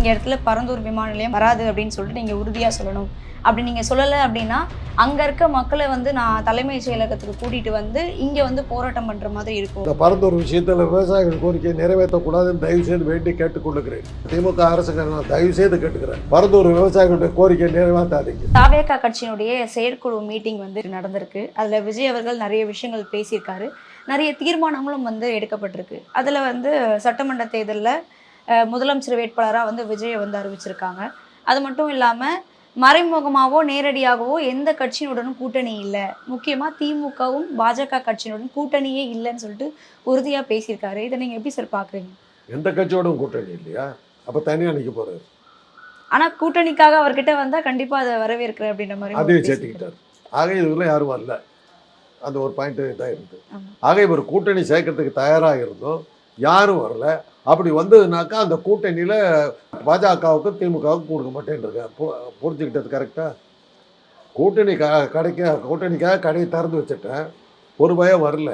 இங்க இடத்துல பரந்தூர் விமான நிலையம் வராது அப்படின்னு சொல்லிட்டு நீங்க உறுதியா சொல்லணும். அப்படி நீங்க சொல்லலை அப்படின்னா அங்க இருக்க மக்களை வந்து நான் தலைமைச் செயலகத்துக்கு கூட்டிட்டு வந்து இங்க வந்து போராட்டம் பண்ற மாதிரி இருக்கும். இந்த பரந்தூர் விஷயத்தில் விவசாயிகள் கோரிக்கையை நிறைவேற்றக்கூடாதுன்னு தயவு செய்து வேண்டி கேட்டுக்கொள்ளுகிறேன். திமுக அரசுக்கு நான் தயவு செய்து கேட்டுக்கிறேன். பரந்தூர் விவசாயிகளுடைய கோரிக்கையை நிறைவேற்றாதீங்க. தாவேகா கட்சியினுடைய செயற்குழு மீட்டிங் வந்து நடந்திருக்கு. அதில் விஜய் அவர்கள் நிறைய விஷயங்கள் பேசியிருக்காரு. நிறைய தீர்மானங்களும் வந்து எடுக்கப்பட்டிருக்கு. அதில் வந்து சட்டமன்ற தேர்தலில் முதலமைச்சர் வேட்பாளராக வந்து விஜயை வந்து அறிவிச்சிருக்காங்க. அது மட்டும் இல்லாமல் மறைமுகமாகவோ நேரடியாகவோ எந்த கட்சியினுடனும் கூட்டணி இல்லை. முக்கியமாக திமுகவும் பாஜக கட்சியினுடன் கூட்டணியே இல்லைன்னு சொல்லிட்டு உறுதியாக பேசியிருக்காரு. இதை நீங்கள் எப்படி சார் பார்க்குறீங்க எந்த கட்சியோடும் கூட்டணி இல்லையா? அப்போ தனியாக நிற்க போகிறாரு ஆனால் கூட்டணிக்காக அவர்கிட்ட வந்தால் கண்டிப்பாக அதை வரவேற்கிறேன் அப்படின்ற மாதிரி அதையும். சேர்த்துக்கிட்டார். ஆக இதுக்குள்ள யாரும் வரல. அந்த ஒரு பாயிண்ட் இருந்தது. ஆமா. ஆக இவர் கூட்டணி சேர்க்கறதுக்கு தயாராக இருந்தோம் யாரும் வரல. அப்படி வந்ததுனாக்கா அந்த கூட்டணியில் பாஜகவுக்கும் திமுகவுக்கும் கொடுக்க மாட்டேன்ருக்கேன் புரிஞ்சுக்கிட்டது கரெக்டாக கூட்டணி க கடைக்க கூட்டணிக்காக கடையை திறந்து வச்சுட்டேன். ஒரு பயம் வரல.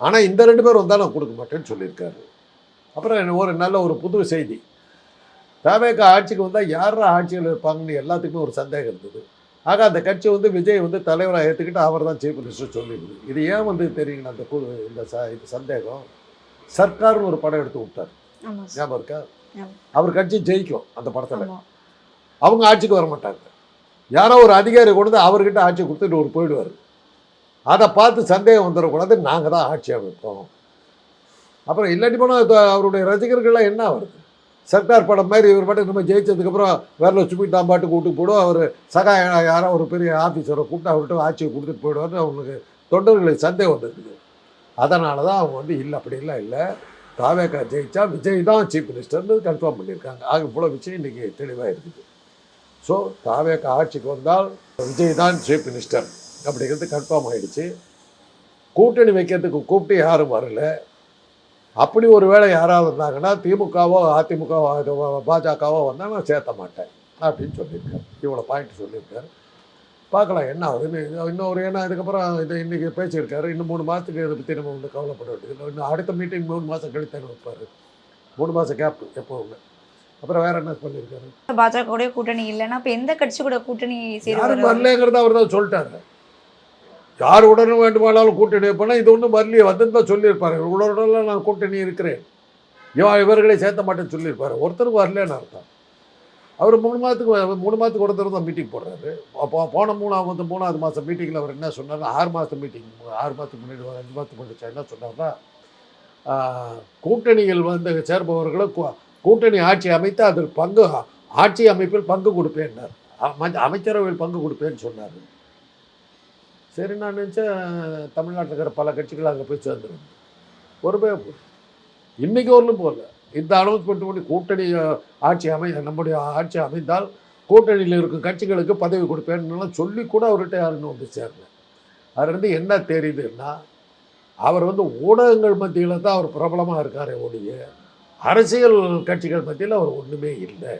ஆனால் இந்த ரெண்டு பேர் வந்தால் நான் கொடுக்க மாட்டேன்னு சொல்லியிருக்காரு. அப்புறம் என்ன ஒரு நல்ல ஒரு புது செய்தி. தவேக ஆட்சிக்கு வந்தால் யாரா ஆட்சியில் இருப்பாங்கன்னு எல்லாத்துக்குமே ஒரு சந்தேகம் இருந்தது. ஆக அந்த கட்சி வந்து விஜய் வந்து தலைவராக ஏற்றுக்கிட்டு அவர் தான் சீஃப் மினிஸ்டர் சொல்லிடுது இது ஏன் வந்து தெரியுங்களா அந்த இந்த ச இது சந்தேகம்? சர்க்கார்னு ஒரு படம் எடுத்து விட்டார். ஞாபகம் இருக்கா. அவர் கட்சி ஜெயிக்கும் அந்த படத்தில். அவங்க ஆட்சிக்கு வர மாட்டாங்க. யாரோ ஒரு அதிகாரி கொண்டு வந்து அவர்கிட்ட ஆட்சி கொடுத்துட்டு ஒரு போயிடுவார். அதை பார்த்து சந்தேகம் வந்துடக்கூடாது. நாங்கள் தான் ஆட்சி அமைப்போம். அப்புறம் இல்லாட்டி போனால் அவருடைய ரசிகர்கள்லாம் என்ன வருது சர்க்கார் படம் மாதிரி இவர் பாட்டு நம்ம ஜெயிச்சதுக்கப்புறம் வேற சுமி தாம்பாட்டு கூப்பிட்டு போடுவோம் அவர் சகா யாரோ ஒரு பெரிய ஆஃபீஸரை கூப்பிட்டு அவர்கிட்ட ஆட்சியை கொடுத்துட்டு போயிடுவார்னு அவங்களுக்கு தொண்டர்களுக்கு சந்தேகம் வந்திருக்குது. அதனால தான் அவங்க வந்து இல்லை அப்படிலாம் இல்லை. தாவேக்கா ஜெயிச்சா விஜய் தான் சீஃப் மினிஸ்டர்னு கன்ஃபார்ம் பண்ணியிருக்காங்க. ஆக இவ்வளோ விஷயம் இன்றைக்கி தெளிவாக இருக்குது. ஸோ தாவேக்கா ஆட்சிக்கு வந்தால் விஜய் தான் சீஃப் மினிஸ்டர் அப்படிங்கிறது கன்ஃபார்ம் ஆகிடுச்சு கூட்டணி வைக்கிறதுக்கு கூப்பிட்டு யாரும் வரல. அப்படி ஒரு வேளை யாராவது இருந்தாங்கன்னா திமுகவோ அதிமுகவோ பாஜகவோ வந்தால் நான் சேர்த்த மாட்டேன் அப்படின்னு சொல்லியிருக்காரு. இவ்வளோ பாயிண்ட் சொல்லியிருக்காரு. பார்க்கலாம். என்ன ஆகுதுன்னு இது இன்னொரு ஏன்னா இதுக்கப்புறம் இதை இன்றைக்கி பேசியிருக்காரு. இன்னும் மூணு மாதத்துக்கு இதை பற்றி நம்ம வந்து கவலைப்பட வேண்டியது இன்னும் அடுத்த மீட்டிங் மூணு மாதம் கழித்து வைப்பார். மூணு மாதம் கேப் எப்போவுமே அப்புறம் வேறு என்ன பண்ணியிருக்காரு? கூட கூட்டணி இல்லைன்னா அப்ப எந்த கட்சி கூட கூட்டணி யாரும் வரலங்கிறத அவர் தான் சொல்லிட்டாரு. யார் உடனும் வேண்டுமானாலும் கூட்டணி வைப்பேன்னா இது ஒன்றும் வரலையே வந்து தான் சொல்லியிருப்பாரு. இவங்களோட நான் கூட்டணி இருக்கிறேன். இவர்களை சேர்த்த மாட்டேன்னு சொல்லியிருப்பாரு. ஒருத்தருக்கு வரலன்னு அர்த்தம். அவர் மூணு மாதத்துக்கு மூணு மாதத்துக்கு ஒருத்தர் தான் மீட்டிங் போடுறாரு. அப்போ போன மூணாவது மூணாவது மாதம் மீட்டிங்கில் அவர் என்ன சொன்னார் ஆறு மாதம் மீட்டிங் ஆறு மாதத்துக்கு முன்னாடி அஞ்சு மாதத்துக்கு முன்னாடி என்ன சொன்னார்னா கூட்டணியில் வந்து சேர்பவர்களை கூட்டணி ஆட்சி அமைத்து அதில் பங்கு ஆட்சி அமைப்பில் பங்கு கொடுப்பேன்னார். அமைச்சரவையில் பங்கு கொடுப்பேன்னு சொன்னார். சரி நான் நினச்சேன் தமிழ்நாட்டில் இருக்கிற பல கட்சிகள் அங்கே போய் சேர்ந்துருந்தேன் ஒரு இன்றைக்கி இன்னைக்கு வரலும் போகல. இந்த அனௌன்ஸ்மெண்ட் பண்ணி கூட்டணி ஆட்சி அமை நம்முடைய ஆட்சி அமைந்தால் கூட்டணியில் இருக்கும் கட்சிகளுக்கு பதவி கொடுப்பேன்னுலாம் சொல்லி கூட அவர்கிட்ட யாருன்னு வந்து சேரல. அதுலேருந்து என்ன தெரியுதுன்னா அவர் வந்து ஊடகங்கள் மத்தியில் தான் அவர் பிரபலமாக இருக்கார் ஒழிய அரசியல் கட்சிகள் மத்தியில் அவர் ஒன்றுமே இல்லை.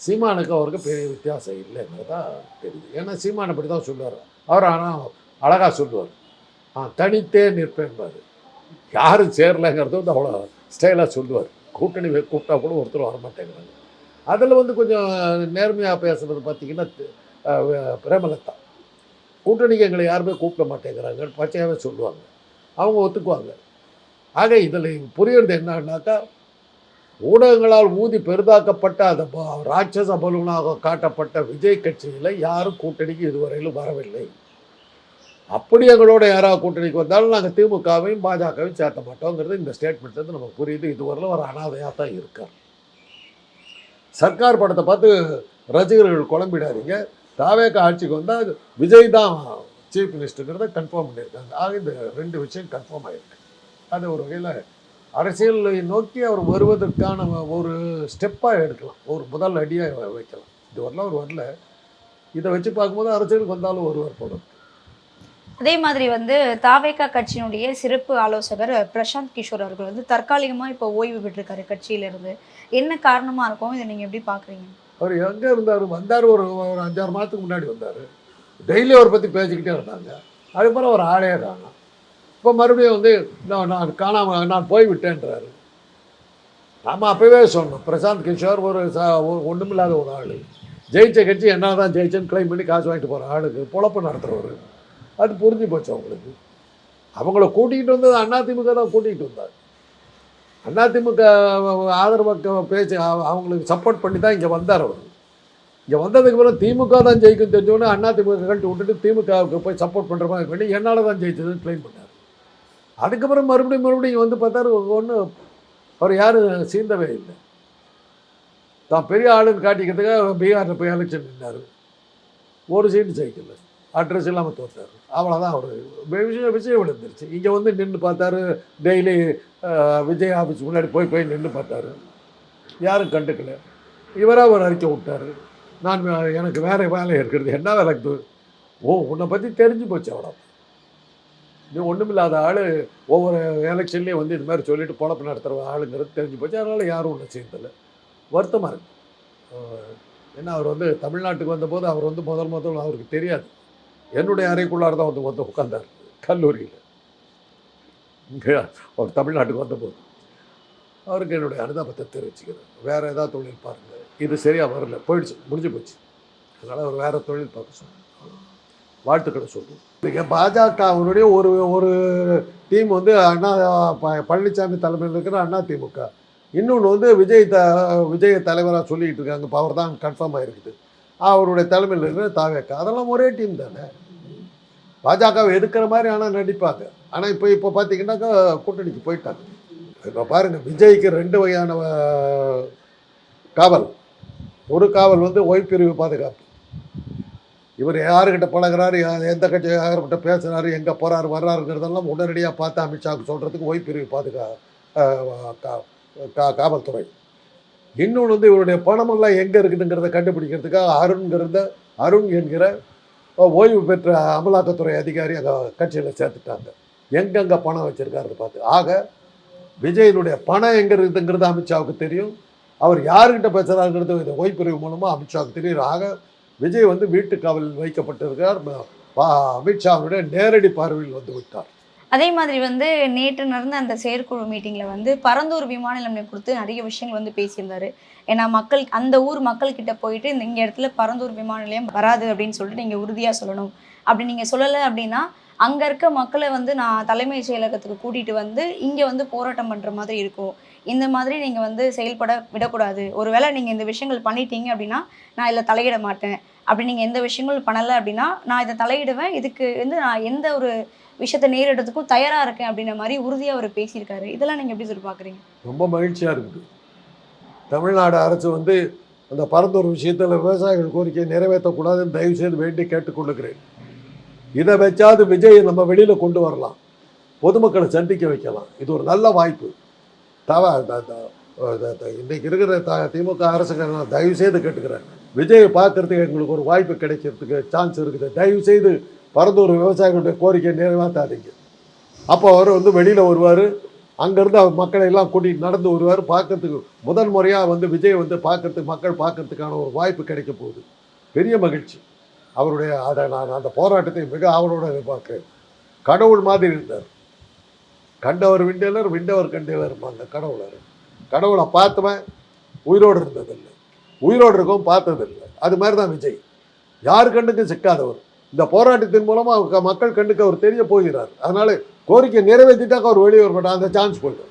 சீமானுக்கு அவருக்கு பெரிய வித்தியாசம் இல்லைங்கிறதா தெரியுது. ஏன்னா சீமான் அப்படி தான் சொல்லுவார். அவர் ஆனால் அழகாக சொல்லுவார். ஆ தனித்தே நிற்பேன்பார் யாரும் சேரலைங்கிறது வந்து அவ்வளோ ஸ்டைலாக சொல்லுவார். கூட்டணி கூப்பிட்டா கூட ஒருத்தர் வரமாட்டேங்கிறாங்க அதில் வந்து கொஞ்சம் நேர்மையாக பேசுகிறது பார்த்திங்கன்னா பிரேமலதா. கூட்டணிக்கு எங்களை யாருமே கூப்பிட மாட்டேங்கிறாங்கன்னு பச்சையாகவே சொல்லுவாங்க. அவங்க ஒத்துக்குவாங்க. ஆக இதில் புரியுறது என்னன்னாக்கா ஊடகங்களால் ஊதி பெரிதாக்கப்பட்ட அந்த ராட்சச பலூனாக காட்டப்பட்ட விஜய் கட்சியில் யாரும் கூட்டணிக்கு இதுவரையிலும் வரவில்லை. அப்படி எங்களோட யாராவது கூட்டணிக்கு வந்தாலும் நாங்கள் திமுகவையும் பாஜகவையும் சேர்த்த மாட்டோங்கிறது இந்த ஸ்டேட்மெண்ட் வந்து நமக்கு புரியுது. இதுவரையில் ஒரு அனாதையாக தான் இருக்கார் சர்க்கார் படத்தை பார்த்து ரசிகர்கள் குழம்பிடாதீங்க. தாவேக ஆட்சிக்கு வந்தால் விஜய் தான் சீஃப் மினிஸ்டருங்கிறத கன்ஃபார்ம் பண்ணியிருக்காங்க. ஆக இந்த ரெண்டு விஷயம் கன்ஃபார்ம் ஆகிருக்கு அது ஒரு வகையில் அரசியலை நோக்கி அவர் வருவதற்கான ஒரு ஸ்டெப்பாக எடுக்கலாம். ஒரு முதல் அடியாக வைக்கலாம். இது வரலாம் அவர் வரல. இதை வச்சு பார்க்கும்போது அரசியலுக்கு வந்தாலும் ஒருவர் போடும் அதே மாதிரி வந்து தாவேகா கட்சியினுடைய சிறப்பு ஆலோசகர் பிரசாந்த் கிஷோர் அவர்கள் வந்து தற்காலிகமாக இப்போ ஓய்வு பெற்றிருக்காரு கட்சியிலிருந்து. என்ன காரணமாக இருக்கும்? இதை நீங்கள் எப்படி பார்க்குறீங்க அவர் எங்கே இருந்தார்? வந்தார் ஒரு ஒரு அஞ்சாறு மாதத்துக்கு முன்னாடி வந்தார். டெய்லி அவரை பற்றி பேசிக்கிட்டே இருந்தாங்க. அதுபோல் ஒரு ஆளே காணோம். இப்போ மறுபடியும் வந்து நான் நான் காணாமல் நான் போய்விட்டேன்றாரு நாம் அப்போவே சொன்னோம் பிரசாந்த் கிஷோர் ஒரு ச ஒன்றுமில்லாத ஒரு ஆள். ஜெயிச்ச கட்சி என்ன தான் ஜெயிச்சேன்னு கிளைம் பண்ணி காசு வாங்கிட்டு போகிற ஆளுக்கு பொழப்பு நடத்துகிறவர் அது புரிஞ்சு போச்சு அவங்களுக்கு. அவங்கள கூட்டிகிட்டு வந்தது அதிமுக தான் கூட்டிகிட்டு வந்தார். அதிமுக ஆதரவு பேச்சு அவ- அவங்களுக்கு சப்போர்ட் பண்ணி தான் இங்கே வந்தார் அவர். இங்கே வந்ததுக்கு பிறகு திமுக தான் ஜெயிக்கும் தெரிஞ்சோன்னு அதிமுக கழட்டி விட்டுட்டு திமுகவுக்கு போய் சப்போர்ட் பண்ணுற மாதிரி பண்ணி என்னால் தான் ஜெயிச்சதுன்னு கிளைம் பண்ணார். அதுக்கப்புறம் மறுபடியும் மறுபடியும் வந்து பார்த்தாரு ஒன்று அவர் யாரும் சீந்தவே இல்லை. தான் பெரிய ஆளுன்னு காட்டிக்கிறதுக்காக பீகாரில் போய் எலெக்ஷன் நின்னார். ஒரு சீட்டு ஜெயிக்கலை. அட்ரஸ் இல்லாமல் தோத்தார். அவ்வளோதான் அவர். விஷயம் விஷயம் விழுந்துருச்சு இங்கே வந்து நின்று பார்த்தாரு. டெய்லி விஜய் ஆஃபீஸ் முன்னாடி போய் போய் நின்று பார்த்தாரு. யாரும் கண்டுக்கல. இவராக ஒரு அறிக்கை விட்டார். நான் எனக்கு வேறு வேலை இருக்கிறது. என்ன வேலை இருக்குது? ஓ உன்னை பற்றி தெரிஞ்சு போச்சு அவ்வளோ நீ ஒன்றுமில்லாத ஆள். ஒவ்வொரு எலெக்ஷன்லேயும் வந்து இது மாதிரி சொல்லிட்டு பொழப்பு நடத்துகிற ஆளுங்கிறது தெரிஞ்சு போச்சு. அதனால் யாரும் ஒன்றும் செய்யதில்லை வருத்தமாக இருக்கு. ஏன்னா அவர் வந்து தமிழ்நாட்டுக்கு வந்தபோது அவர் வந்து முதல் முதல் அவருக்கு தெரியாது. என்னுடைய அறைக்குள்ளார் தான் வந்து வந்து உட்காந்தார் கல்லூரியில். இங்கே அவர் தமிழ்நாட்டுக்கு வந்தபோது அவருக்கு என்னுடைய அனுதாபத்தை தெரிவிச்சுக்கிறேன். வேறு ஏதாவது தொழில் பாருங்கள் இது சரியாக வரல. போயிடுச்சு. முடிஞ்சு போச்சு. அதனால் அவர் வேறு தொழில் பார்க்க சொன்னார். வாழ்த்துக்களை சொல்லுவோம் இன்றைக்கி பாஜகவினுடைய ஒரு ஒரு டீம் வந்து அண்ணா பழனிசாமி தலைமையில் இருக்கிற அண்ணா திமுக. இன்னொன்று வந்து விஜய் த விஜய் தலைவராக சொல்லிக்கிட்டு இருக்காங்க. இப்போ அவர் தான் கன்ஃபார்ம் ஆகிருக்குது அவருடைய தலைமையில் இருக்கிற தாவேக்கா. அதெல்லாம் ஒரே டீம் தானே? பாஜகவை எடுக்கிற மாதிரி ஆனால் நடிப்பாங்க. ஆனால் இப்போ இப்போ பார்த்தீங்கன்னாக்கா கூட்டணிக்கு போயிட்டாங்க. இப்போ பாருங்கள் விஜய்க்கு ரெண்டு வகையான காவல். ஒரு காவல் வந்து ஓய்பிரிவு பாதுகாப்பு. இவர் யாருக்கிட்ட பழகிறாரு எந்த கட்சி யார்கிட்ட பேசுகிறாரு எங்கே போகிறாரு வர்றாருங்கிறதெல்லாம் உடனடியாக பார்த்து அமித்ஷாவுக்கு சொல்கிறதுக்கு ஓய்பிரிவு பாதுகா கா- கா- காவல்துறை. இன்னொன்று வந்து இவருடைய பணமெல்லாம் எங்கே இருக்குதுங்கிறத கண்டுபிடிக்கிறதுக்காக அருண்கிறத அருண் என்கிற ஓய்வு பெற்ற அமலாக்கத்துறை அதிகாரி அங்கே கட்சியில் சேர்த்துட்டாங்க. எங்கெங்கே பணம் வச்சுருக்காருன்னு பார்த்து. ஆக விஜயனுடைய பணம் எங்கே இருக்குதுங்கிறது அமித்ஷாவுக்கு தெரியும். அவர் யாருக்கிட்ட பேசுகிறாருங்கிறது இந்த ஓய்பிரிவு மூலமாக அமித்ஷாவுக்கு தெரியும். ஆக விஜய் வந்து வீட்டு காவலில் வைக்கப்பட்டிருக்கிறார் பா- அமித்ஷாவுடைய நேரடி பார்வையில் வந்து விட்டார். அதே மாதிரி வந்து நேற்று நடந்த அந்த செயற்குழு மீட்டிங்கில் வந்து பரந்தூர் விமான நிலையம் கொடுத்து நிறைய விஷயங்கள் வந்து பேசியிருந்தாரு. ஏன்னா மக்கள் அந்த ஊர் மக்கள் கிட்ட போயிட்டு இந்த இங்கே இடத்துல பரந்தூர் விமான நிலையம் வராது அப்படின்னு சொல்லிட்டு நீங்கள் உறுதியாக சொல்லணும். அப்படி நீங்கள் சொல்லலை அப்படின்னா அங்கே இருக்க மக்களை வந்து நான் தலைமைச் செயலகத்துக்கு கூட்டிகிட்டு வந்து இங்கே வந்து போராட்டம் பண்ணுற மாதிரி இருக்கும். இந்த மாதிரி நீங்கள் வந்து செயல்பட விடக்கூடாது. ஒருவேளை நீங்கள் இந்த விஷயங்கள் பண்ணிட்டீங்க அப்படின்னா நான் இதில் தலையிட மாட்டேன். அப்படி நீங்கள் எந்த விஷயங்களும் பண்ணலை அப்படின்னா நான் இதை தலையிடுவேன். இதுக்கு வந்து நான் எந்த ஒரு விஷயத்தை நேரிடுறதுக்கும் தயாராக இருக்கேன் அப்படின்ற மாதிரி உறுதியாக அவர் பேசியிருக்காரு. இதெல்லாம் நீங்கள் எப்படி சொல்லி பார்க்குறீங்க ரொம்ப மகிழ்ச்சியாக இருக்குது. தமிழ்நாடு அரசு வந்து அந்த பரந்தூர் விஷயத்தில் விவசாயிகள் கோரிக்கையை நிறைவேற்றக்கூடாதுன்னு தயவு செய்து வேண்டி கேட்டுக்கொள்ளுகிறேன். இதை வச்சாது விஜயை நம்ம வெளியில் கொண்டு வரலாம். பொதுமக்களை சந்திக்க வைக்கலாம். இது ஒரு நல்ல வாய்ப்பு. தவ த- இருக்கிற த திமுக அரசுக்கு நான் தயவு செய்து கேட்டுக்கிறேன். விஜயை பார்க்கறதுக்கு எங்களுக்கு ஒரு வாய்ப்பு கிடைக்கிறதுக்கு சான்ஸ் இருக்குது. தயவு செய்து பரந்தூர் விவசாயிகளுடைய கோரிக்கையை நிறைவேற்றாதீங்க. அப்போ அவர் வந்து வெளியில் வருவார். அங்கேருந்து அவர் மக்களை எல்லாம் கூட்டிகிட்டு நடந்து வருவார். பார்க்கறதுக்கு முதல் முறையாக வந்து விஜய் வந்து பார்க்கறதுக்கு மக்கள் பார்க்கறதுக்கான ஒரு வாய்ப்பு கிடைக்க போகுது. பெரிய மகிழ்ச்சி. அவருடைய அதை நான் அந்த போராட்டத்தை மிக ஆவலோடு எதிர்பார்க்கிறேன். கடவுள் மாதிரி இருந்தார். கண்டவர் விண்டலர் விண்டவர் கண்டவர் இருப்பாங்க கடவுளர். கடவுளை பார்த்தவன் உயிரோடு இருந்ததில்லை. உயிரோடு இருக்கவும் பார்த்ததில்லை. அது மாதிரி தான் விஜய். யார் கண்ணுக்கும் சிக்காதவர். இந்த போராட்டத்தின் மூலமாக மக்கள் கண்ணுக்கு அவர் தெரிய போகிறார். அதனால் கோரிக்கை நிறைவேற்றிட்டாக்க அவர் வெளியே வர அந்த சான்ஸ் போயிடும்.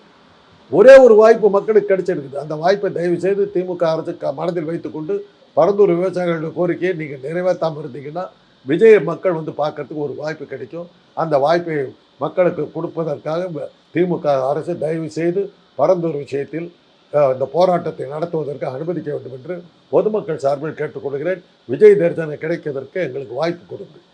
ஒரே ஒரு வாய்ப்பு மக்களுக்கு கிடைச்சிருக்குது. அந்த வாய்ப்பை தயவு செய்து திமுக அரசு மனதில் வைத்துக்கொண்டு பரந்தூர் விவசாயிகளுடைய கோரிக்கையை நீங்கள் நிறைவேற்றாமல் இருந்தீங்கன்னா விஜய மக்கள் வந்து பார்க்கறதுக்கு ஒரு வாய்ப்பு கிடைக்கும். அந்த வாய்ப்பை மக்களுக்கு கொடுப்பதற்காக திமுக அரசு தயவு செய்து பரந்தூர் விஷயத்தில் இந்த போராட்டத்தை நடத்துவதற்கு அனுமதிக்க வேண்டும் என்று பொதுமக்கள் சார்பில் கேட்டுக்கொள்கிறேன். விஜய் தர்சனை கிடைக்கிறதற்கு எங்களுக்கு வாய்ப்பு கொடுங்கள்.